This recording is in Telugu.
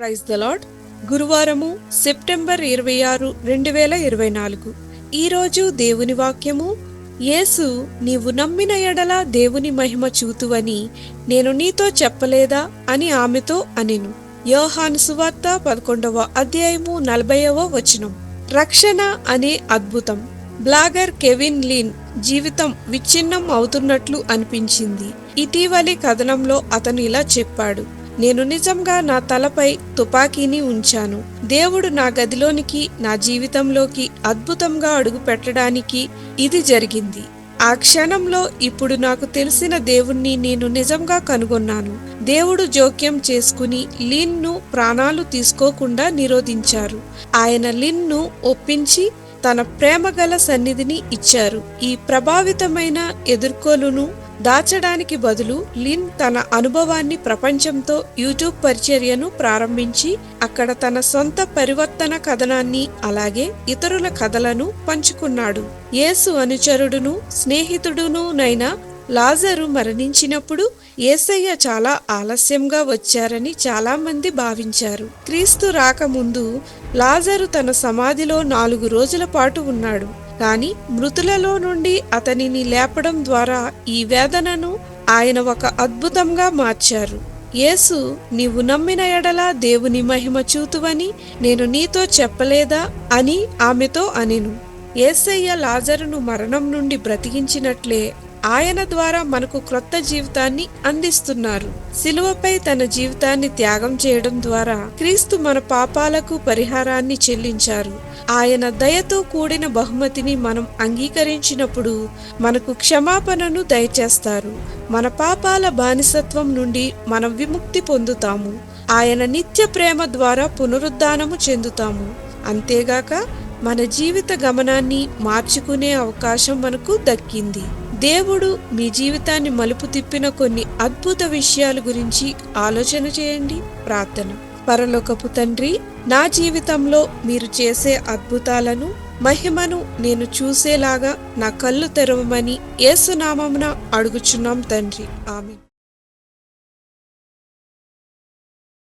ప్రైజ్ ద లాడ్ గురువారము సెప్టెంబర్ ఇరవై ఆరు రెండు వేల ఇరవై నాలుగు. ఈరోజు దేవుని వాక్యము యేసు నీవు నమ్మిన ఎడల దేవుని మహిమ చూతువని నేను నీతో చెప్పలేదా? అని ఆమెతో అనిను. యోహాను సువార్త పదకొండవ అధ్యాయము నలభైవ వచనం. రక్షణ అనే అద్భుతం. బ్లాగర్ కెవిన్ లీన్ జీవితం విచ్ఛిన్నం అవుతున్నట్లు అనిపించింది. ఇటీవలి కథనంలో అతను ఇలా చెప్పాడు. నేను నిజంగా నా తలపై తుపాకీని ఉంచాను. దేవుడు నా గదిలోనికి నా జీవితంలోకి అద్భుతంగా అడుగు పెట్టడానికి ఇది జరిగింది. ఆ క్షణంలో ఇప్పుడు నాకు తెలిసిన దేవుణ్ణి నేను నిజంగా కనుగొన్నాను. దేవుడు జోక్యం చేసుకుని లిన్ను ప్రాణాలు తీసుకోకుండా నిరోధించారు. ఆయన లిన్ను ఒప్పించి తన ప్రేమగల సన్నిధిని ఇచ్చారు. ఈ ప్రభావితమైన ఎదుర్కోలును దాచడానికి బదులు లిన్ తన అనుభవాన్ని ప్రపంచంతో యూట్యూబ్ పరిచర్యను ప్రారంభించి అక్కడ తన సొంత పరివర్తన కథనాన్ని అలాగే ఇతరుల కథలను పంచుకున్నాడు. యేసు అనుచరుడును స్నేహితుడునునైనా లాజరు మరణించినప్పుడు ఏసయ్య చాలా ఆలస్యంగా వచ్చారని చాలా మంది భావించారు. క్రీస్తు రాకముందు లాజరు తన సమాధిలో నాలుగు రోజుల పాటు ఉన్నాడు. కానీ మృతులలో నుండి అతనిని లేపడం ద్వారా ఈ వేదనను ఆయన ఒక అద్భుతంగా మార్చారు. యేసు నీవు నమ్మిన ఎడల దేవుని మహిమ చూతువని నేను నీతో చెప్పలేదా? అని ఆమెతో అనిను. ఏసయ్య లాజరును మరణం నుండి బ్రతికించినట్లే ఆయన ద్వారా మనకు క్రొత్త జీవితాన్ని అందిస్తున్నారు. శిలువపై తన జీవితాన్ని త్యాగం చేయడం ద్వారా క్రీస్తు మన పాపాలకు పరిహారాన్ని చెల్లించారు. ఆయన దయతో కూడిన బహుమతిని మనం అంగీకరించినప్పుడు మనకు క్షమాపణను దయచేస్తారు. మన పాపాల బానిసత్వం నుండి మనం విముక్తి పొందుతాము. ఆయన నిత్య ప్రేమ ద్వారా పునరుద్ధానము చెందుతాము. అంతేగాక మన జీవిత గమనాన్ని మార్చుకునే అవకాశం మనకు దక్కింది. దేవుడు మీ జీవితాన్ని మలుపు తిప్పిన కొన్ని అద్భుత విషయాల గురించి ఆలోచన చేయండి. ప్రార్థన. పరలోకపు తండ్రి నా జీవితంలో మీరు చేసే అద్భుతాలను మహిమను నేను చూసేలాగా నా కళ్ళు తెరవమని ఏసునామమున అడుగుచున్నాం తండ్రి. ఆమె